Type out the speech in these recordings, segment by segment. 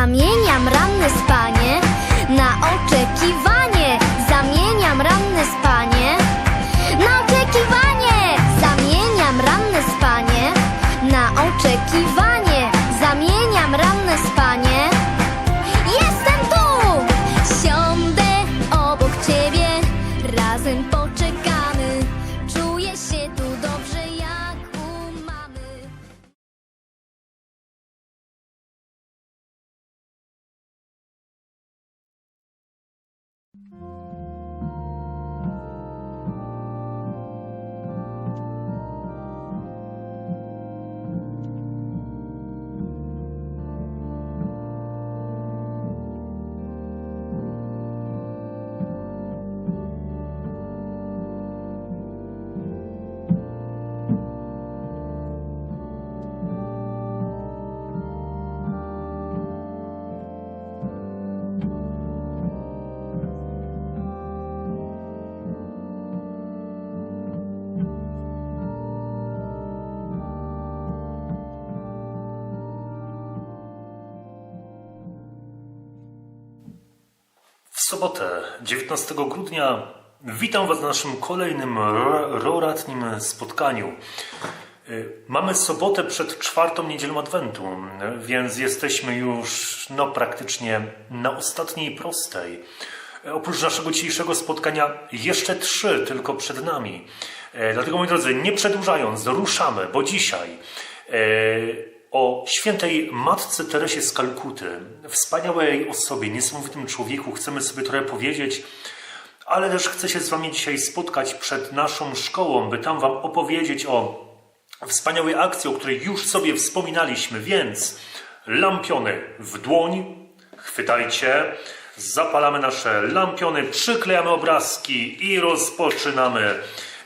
Zamieniam ranne spanie W sobotę, 19 grudnia, witam Was na naszym kolejnym ro- roratnim spotkaniu. Y, Mamy sobotę przed czwartą niedzielą Adwentu, więc jesteśmy już no, praktycznie na ostatniej prostej. Y, Oprócz naszego dzisiejszego spotkania jeszcze trzy tylko przed nami. Y, Dlatego, moi drodzy, nie przedłużając, ruszamy, bo dzisiaj o świętej Matce Teresie z Kalkuty, wspaniałej osobie, niesamowitym człowieku, chcemy sobie trochę powiedzieć, ale też chcę się z Wami dzisiaj spotkać przed naszą szkołą, by tam Wam opowiedzieć o wspaniałej akcji, o której już sobie wspominaliśmy, więc lampiony w dłoń, chwytajcie, zapalamy nasze lampiony, przyklejamy obrazki i rozpoczynamy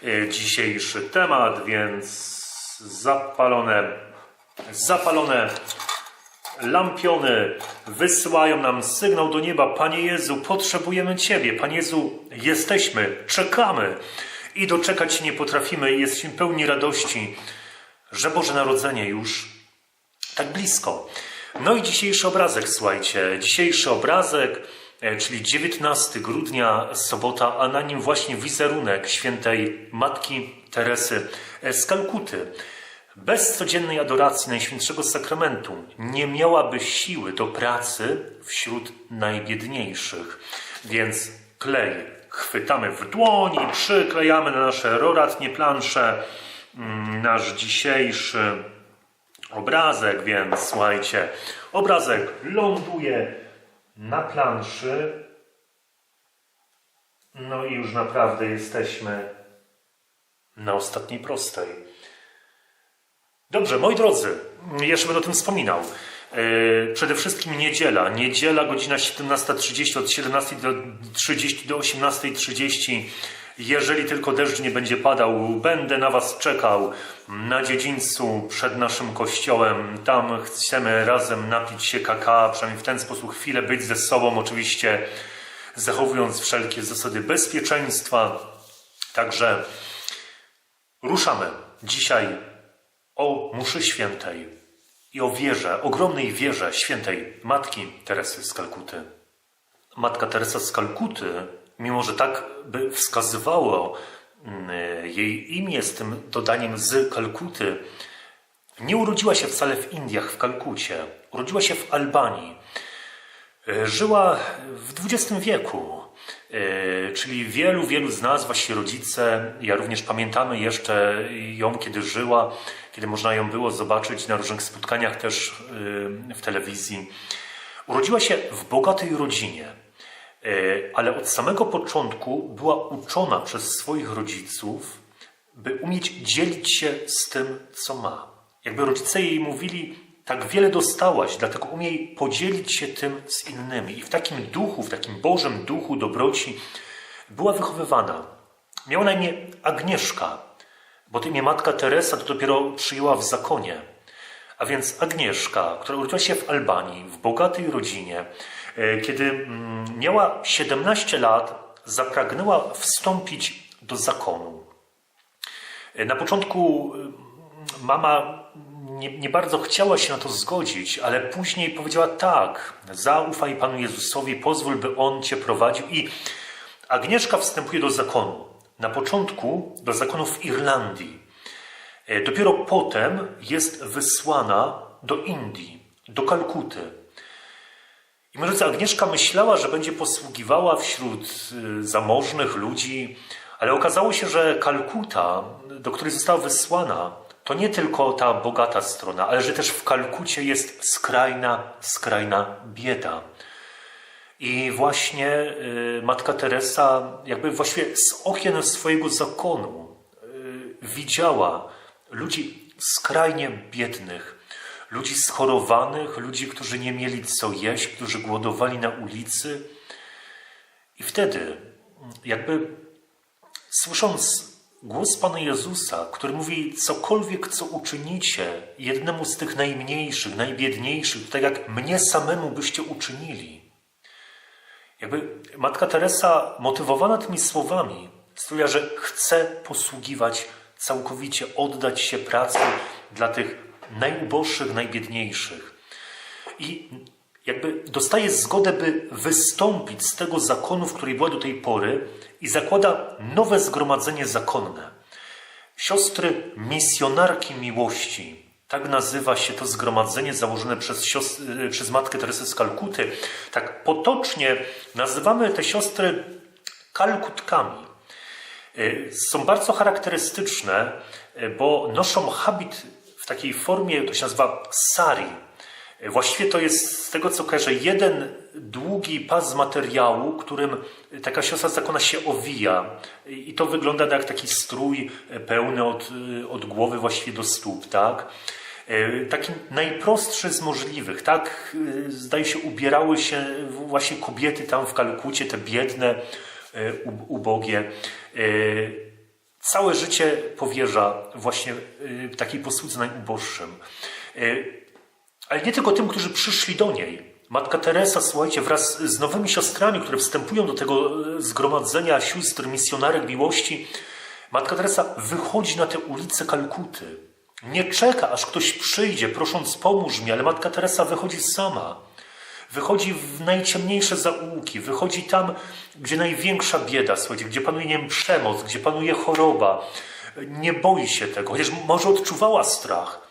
e, dzisiejszy temat, więc zapalone zapalone lampiony wysyłają nam sygnał do nieba. Panie Jezu, potrzebujemy Ciebie. Panie Jezu, jesteśmy, czekamy i doczekać się nie potrafimy i jesteśmy pełni radości, że Boże Narodzenie już tak blisko. No i dzisiejszy obrazek, słuchajcie, dzisiejszy obrazek, e, czyli 19 grudnia, sobota, a na nim właśnie wizerunek świętej Matki Teresy z Kalkuty. Bez codziennej adoracji Najświętszego Sakramentu nie miałaby siły do pracy wśród najbiedniejszych. Więc klej chwytamy w dłoń i przyklejamy na nasze roratnie plansze mm, nasz dzisiejszy obrazek, więc słuchajcie, obrazek ląduje na planszy. No i już naprawdę jesteśmy na ostatniej prostej. Dobrze, moi drodzy, jeszcze będę o tym wspominał. Yy, Przede wszystkim niedziela. Niedziela, godzina 17.30, od 17.30 do 18.30. Jeżeli tylko deszcz nie będzie padał, będę na Was czekał na dziedzińcu przed naszym kościołem. Tam chcemy razem napić się kakao, przynajmniej w ten sposób chwilę być ze sobą, oczywiście zachowując wszelkie zasady bezpieczeństwa. Także ruszamy dzisiaj o mszy świętej i o wierze, ogromnej wierze świętej Matki Teresy z Kalkuty. Matka Teresa z Kalkuty, mimo że tak by wskazywało mm, jej imię z tym dodaniem z Kalkuty, nie urodziła się wcale w Indiach, w Kalkucie. Urodziła się w Albanii. E, Żyła w XX wieku, czyli wielu, wielu z nas, właśnie rodzice, ja również pamiętamy jeszcze ją, kiedy żyła, kiedy można ją było zobaczyć na różnych spotkaniach też e, w telewizji. Urodziła się w bogatej rodzinie, e, ale od samego początku była uczona przez swoich rodziców, by umieć dzielić się z tym, co ma. Jakby rodzice jej mówili, tak wiele dostałaś, dlatego umiej podzielić się tym z innymi. I w takim duchu, w takim Bożym duchu dobroci była wychowywana. Miała na imię Agnieszka, bo to imię matka Teresa to dopiero przyjęła w zakonie. A więc Agnieszka, która urodziła się w Albanii, w bogatej rodzinie, e, kiedy mm, miała 17 lat, zapragnęła wstąpić do zakonu. Na początku y, mama nie, nie bardzo chciała się na to zgodzić, ale później powiedziała tak, zaufaj Panu Jezusowi, pozwól, by On Cię prowadził. I Agnieszka wstępuje do zakonu. Na początku do zakonu w Irlandii. E, Dopiero potem jest wysłana do Indii, do Kalkuty. I drodzy, Agnieszka myślała, że będzie posługiwała wśród y, zamożnych ludzi, ale okazało się, że Kalkuta, do której została wysłana, to nie tylko ta bogata strona, ale że też w Kalkucie jest skrajna, skrajna bieda. I właśnie y, matka Teresa, jakby właściwie z okien swojego zakonu, y, widziała ludzi skrajnie biednych, ludzi schorowanych, ludzi, którzy nie mieli co jeść, którzy głodowali na ulicy. I wtedy, jakby słysząc głos Pana Jezusa, który mówi: Cokolwiek, co uczynicie jednemu z tych najmniejszych, najbiedniejszych, tak jak mnie samemu byście uczynili. Jakby matka Teresa, motywowana tymi słowami, stwierdziła, że chce posługiwać całkowicie, oddać się pracy dla tych najuboższych, najbiedniejszych. I jakby dostaje zgodę, by wystąpić z tego zakonu, w której była do tej pory, i zakłada nowe zgromadzenie zakonne. Siostry misjonarki miłości. Tak nazywa się to zgromadzenie założone przez, siostry, przez matkę Teresę z Kalkuty. Tak potocznie nazywamy te siostry kalkutkami. Y, Są bardzo charakterystyczne, y, bo noszą habit w takiej formie, to się nazywa sari. Właściwie to jest z tego co kojarzę jeden długi pas materiału, którym taka siostra zakona się owija. I to wygląda jak taki strój pełny od, od głowy właściwie do stóp, tak? Taki najprostszy z możliwych, tak? Zdaje się, ubierały się właśnie kobiety tam w Kalkucie, te biedne, u- ubogie. E, Całe życie powierza właśnie e, takiej posłudze najuboższym. Ale nie tylko tym, którzy przyszli do niej. Matka Teresa, słuchajcie, wraz z nowymi siostrami, które wstępują do tego e, zgromadzenia sióstr misjonarek miłości, Matka Teresa wychodzi na te ulice Kalkuty. Nie czeka, aż ktoś przyjdzie, prosząc pomóż mi, ale Matka Teresa wychodzi sama. Wychodzi w najciemniejsze zaułki, wychodzi tam, gdzie największa bieda, słuchajcie, gdzie panuje nie wiem, przemoc, gdzie panuje choroba. Nie boi się tego, chociaż może odczuwała strach,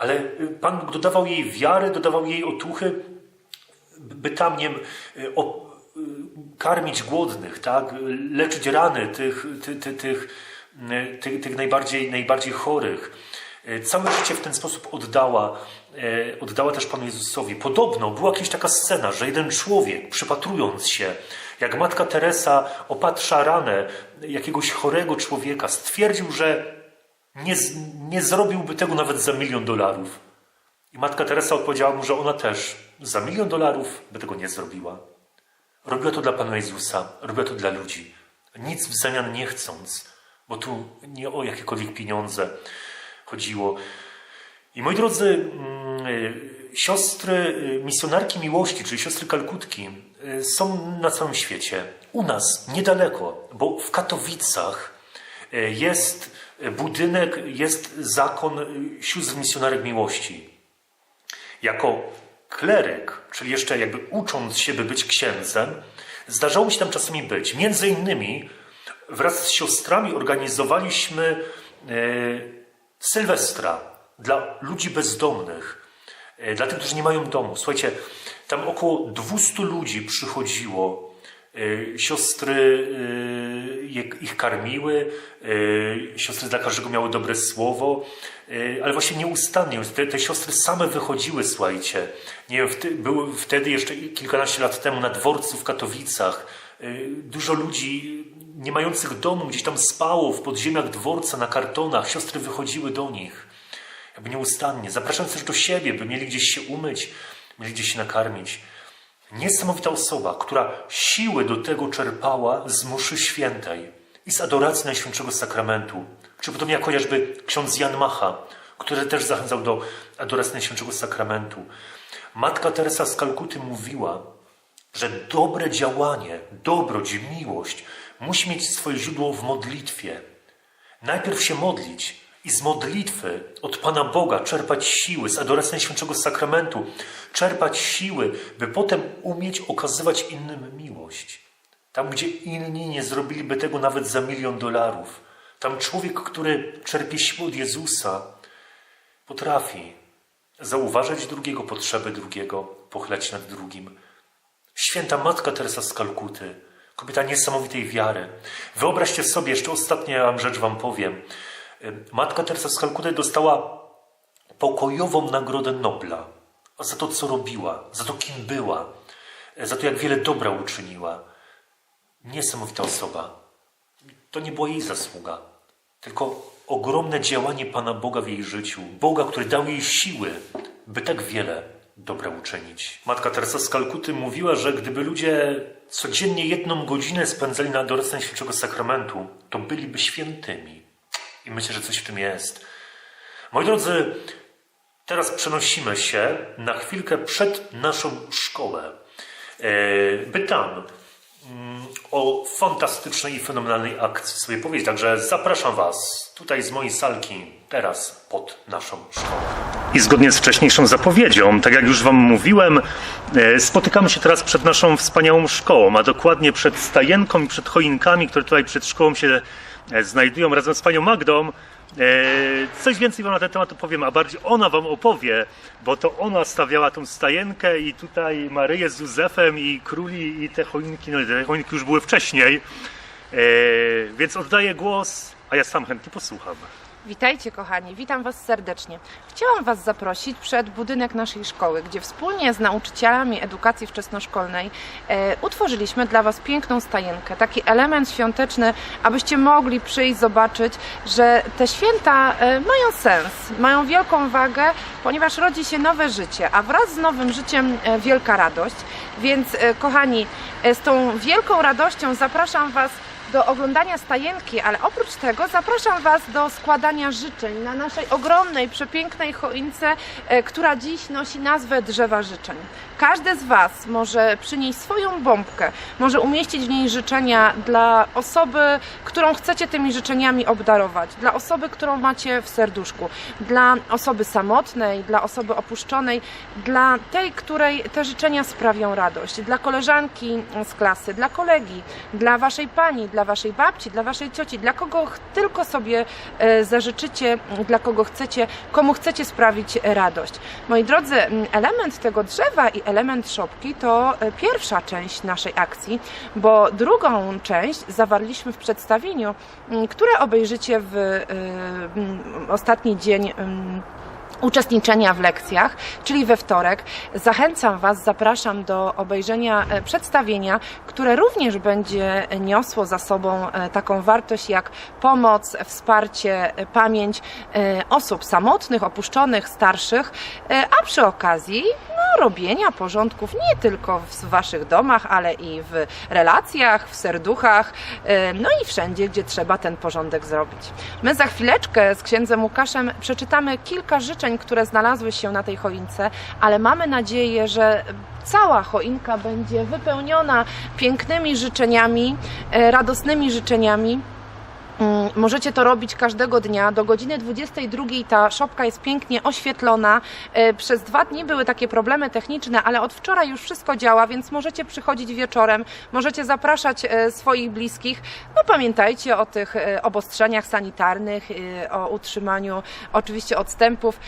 ale Pan dodawał jej wiary, dodawał jej otuchy, by tam nie wiem, o, karmić głodnych, tak? leczyć rany tych, ty, ty, tych, tych, tych najbardziej, najbardziej chorych. Całe życie w ten sposób oddała, oddała też Panu Jezusowi. Podobno była jakaś taka scena, że jeden człowiek, przypatrując się, jak matka Teresa opatrza ranę jakiegoś chorego człowieka, stwierdził, że nie, nie zrobiłby tego nawet za milion dolarów. I matka Teresa odpowiedziała mu, że ona też za milion dolarów by tego nie zrobiła. Robiła to dla Pana Jezusa, robiła to dla ludzi. Nic w zamian nie chcąc, bo tu nie o jakiekolwiek pieniądze chodziło. I moi drodzy, mm, y, siostry y, misjonarki miłości, czyli siostry Kalkutki, y, są na całym świecie. U nas niedaleko, bo w Katowicach jest budynek, jest zakon sióstr misjonarek miłości jako kleryk, czyli jeszcze jakby ucząc się, by być księdzem, zdarzało mi się tam czasami być. Między innymi wraz z siostrami organizowaliśmy e, Sylwestra dla ludzi bezdomnych, e, dla tych, którzy nie mają domu. Słuchajcie, tam około 200 ludzi przychodziło. E, Siostry e, ich karmiły, e, siostry dla każdego miały dobre słowo, ale właśnie nieustannie te, te siostry same wychodziły, słuchajcie. Nie wiem, były wtedy jeszcze kilkanaście lat temu na dworcu w Katowicach. Dużo ludzi nie mających domu gdzieś tam spało w podziemiach dworca na kartonach. Siostry wychodziły do nich jakby nieustannie, zapraszając też do siebie, by mieli gdzieś się umyć, mieli gdzieś się nakarmić. Niesamowita osoba, która siły do tego czerpała z mszy świętej i z adoracji Najświętszego Sakramentu. Czy podobnie jak chociażby ksiądz Jan Macha, który też zachęcał do adoracji Najświętszego Sakramentu. Matka Teresa z Kalkuty mówiła, że dobre działanie, dobroć, miłość musi mieć swoje źródło w modlitwie. Najpierw się modlić i z modlitwy od Pana Boga czerpać siły, z adoracji Najświętszego Sakramentu, czerpać siły, by potem umieć okazywać innym miłość. Tam, gdzie inni nie zrobiliby tego nawet za milion dolarów. Tam człowiek, który czerpie siłę od Jezusa, potrafi zauważać drugiego, potrzeby drugiego, pochylać nad drugim. Święta Matka Teresa z Kalkuty, kobieta niesamowitej wiary. Wyobraźcie sobie, jeszcze ostatnia rzecz wam powiem. Matka Teresa z Kalkuty dostała pokojową Nagrodę Nobla za to, co robiła, za to, kim była, za to, jak wiele dobra uczyniła. Niesamowita osoba. To nie była jej zasługa, tylko ogromne działanie Pana Boga w jej życiu. Boga, który dał jej siły, by tak wiele dobra uczynić. Matka Teresa z Kalkuty mówiła, że gdyby ludzie codziennie jedną godzinę spędzali na adoracji Najświętszego Sakramentu, to byliby świętymi. I myślę, że coś w tym jest. Moi drodzy, teraz przenosimy się na chwilkę przed naszą szkołę, e, by tam mm, o fantastycznej i fenomenalnej akcji sobie powiedzieć. Także zapraszam Was tutaj z mojej salki, teraz pod naszą szkołę. I zgodnie z wcześniejszą zapowiedzią, tak jak już Wam mówiłem, e, spotykamy się teraz przed naszą wspaniałą szkołą, a dokładnie przed stajenką i przed choinkami, które tutaj przed szkołą się e, znajdują razem z panią Magdą. E, Coś więcej Wam na ten temat opowiem, a bardziej ona Wam opowie, bo to ona stawiała tą stajenkę i tutaj Maryję z Józefem i króli i te choinki, no te choinki już były wcześniej, E, więc oddaję głos, a ja sam chętnie posłucham. Witajcie kochani, witam Was serdecznie. Chciałam Was zaprosić przed budynek naszej szkoły, gdzie wspólnie z nauczycielami edukacji wczesnoszkolnej e, utworzyliśmy dla Was piękną stajenkę, taki element świąteczny, abyście mogli przyjść, zobaczyć, że te święta e, mają sens, mają wielką wagę, ponieważ rodzi się nowe życie, a wraz z nowym życiem e, wielka radość. Więc e, kochani, e, z tą wielką radością zapraszam Was do oglądania stajenki, ale oprócz tego zapraszam Was do składania życzeń na naszej ogromnej, przepięknej choince, e, która dziś nosi nazwę Drzewa Życzeń. Każdy z Was może przynieść swoją bombkę, może umieścić w niej życzenia dla osoby, którą chcecie tymi życzeniami obdarować, dla osoby, którą macie w serduszku, dla osoby samotnej, dla osoby opuszczonej, dla tej, której te życzenia sprawią radość, dla koleżanki z klasy, dla kolegi, dla Waszej pani, dla Waszej babci, dla Waszej cioci, dla kogo tylko sobie e, zażyczycie, dla kogo chcecie, komu chcecie sprawić radość. Moi drodzy, m, element tego drzewa i element szopki to e, pierwsza część naszej akcji, bo drugą część zawarliśmy w przedstawieniu, m, które obejrzycie w e, m, ostatni dzień m, uczestniczenia w lekcjach, czyli we wtorek. Zachęcam Was, zapraszam do obejrzenia e, przedstawienia, które również będzie niosło za sobą taką wartość jak pomoc, wsparcie, pamięć osób samotnych, opuszczonych, starszych, a przy okazji robienia porządków nie tylko w Waszych domach, ale i w relacjach, w serduchach, no i wszędzie, gdzie trzeba ten porządek zrobić. My za chwileczkę z księdzem Łukaszem przeczytamy kilka życzeń, które znalazły się na tej choince, ale mamy nadzieję, że cała choinka będzie wypełniona pięknymi życzeniami, e, radosnymi życzeniami. Mm, Możecie to robić każdego dnia. Do godziny 22 ta szopka jest pięknie oświetlona. E, Przez dwa dni były takie problemy techniczne, ale od wczoraj już wszystko działa, więc możecie przychodzić wieczorem, możecie zapraszać e, swoich bliskich. No pamiętajcie o tych e, obostrzeniach sanitarnych, o utrzymaniu oczywiście odstępów,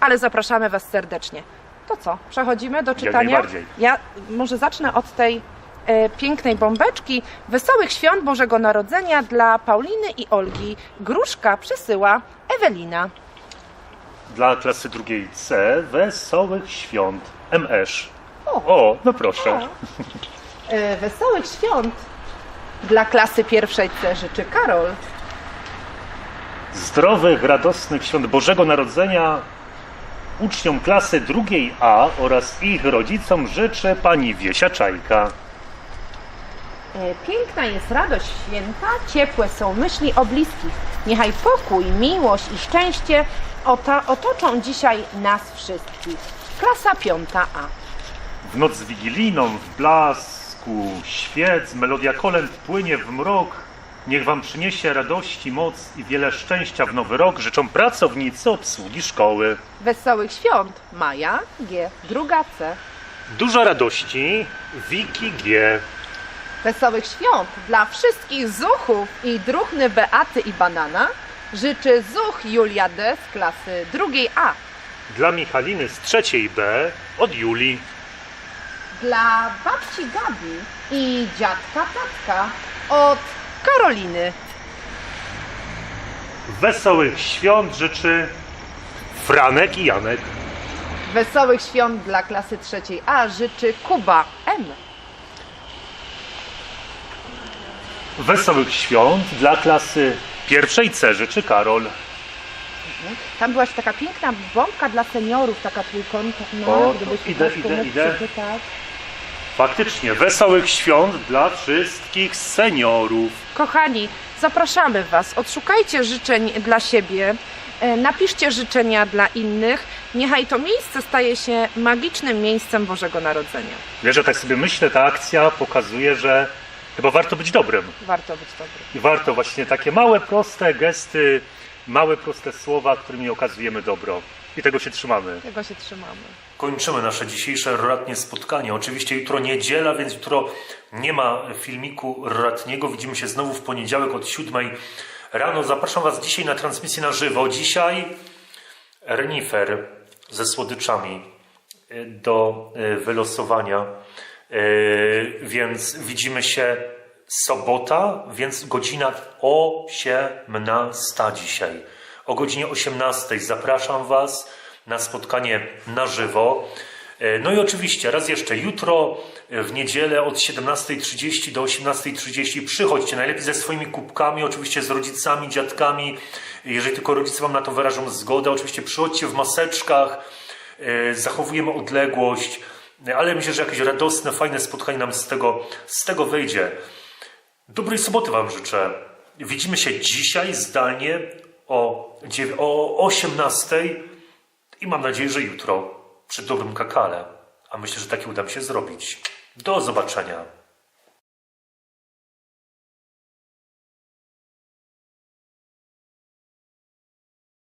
ale zapraszamy Was serdecznie. To co? Przechodzimy do czytania? Ja może zacznę od tej pięknej bombeczki. Wesołych świąt Bożego Narodzenia dla Pauliny i Olgi. Gruszka przesyła Ewelina. Dla klasy drugiej C wesołych świąt Mesz. O. O, no proszę. E, wesołych świąt dla klasy pierwszej C życzy Karol. Zdrowych, radosnych świąt Bożego Narodzenia uczniom klasy drugiej A oraz ich rodzicom życzy pani Wiesia Czajka. E, Piękna jest radość święta, ciepłe są myśli o bliskich. Niechaj pokój, miłość i szczęście otoczą dzisiaj nas wszystkich. Klasa piąta A. W noc wigilijną w blasku świec melodia kolęd płynie w mrok. Niech Wam przyniesie radości, moc i wiele szczęścia w nowy rok życzą pracownicy obsługi szkoły. Wesołych świąt Maja G. Druga C. Dużo radości, Wiki G. Wesołych świąt dla wszystkich zuchów i druhny Beaty i Banana życzy zuch Julia D. z klasy drugiej A. Dla Michaliny z trzeciej B od Julii. Dla babci Gabi i dziadka Tatka od Karoliny. Wesołych świąt życzy Franek i Janek. Wesołych świąt dla klasy trzeciej A życzy Kuba M. Wesołych świąt dla klasy pierwszej C życzy Karol. Tam była jeszcze taka piękna bombka dla seniorów, taka trójkątna. O, to gdybyś idę, Państwo idę, mógł idę. przeczytać. Faktycznie, wesołych świąt dla wszystkich seniorów. Kochani, zapraszamy Was. Odszukajcie życzeń dla siebie. e, Napiszcie życzenia dla innych. Niechaj to miejsce staje się magicznym miejscem Bożego Narodzenia. Wiesz, że tak sobie myślę, ta akcja pokazuje, że chyba warto być dobrym. Warto być dobrym. I warto właśnie takie małe, proste gesty, małe, proste słowa, którymi okazujemy dobro. I tego się trzymamy. Tego się trzymamy. Kończymy nasze dzisiejsze roratnie spotkanie. Oczywiście jutro niedziela, więc jutro nie ma filmiku roratniego. Widzimy się znowu w poniedziałek od 7 rano. Zapraszam Was dzisiaj na transmisję na żywo. Dzisiaj renifer ze słodyczami y, do y, wylosowania. Y, Więc widzimy się sobota, więc godzina 18 dzisiaj. O godzinie 18 zapraszam Was na spotkanie na żywo. E, No i oczywiście, raz jeszcze, jutro e, w niedzielę od 17.30 do 18.30 przychodźcie, najlepiej ze swoimi kubkami, oczywiście z rodzicami, dziadkami, jeżeli tylko rodzice Wam na to wyrażą zgodę, oczywiście przychodźcie w maseczkach, zachowujemy odległość, ale myślę, że jakieś radosne, fajne spotkanie nam z tego, z tego wyjdzie. Dobrej soboty Wam życzę. Widzimy się dzisiaj zdalnie o, o 18 i mam nadzieję, że jutro przy dobrym kakale. A myślę, że taki uda mi się zrobić. Do zobaczenia.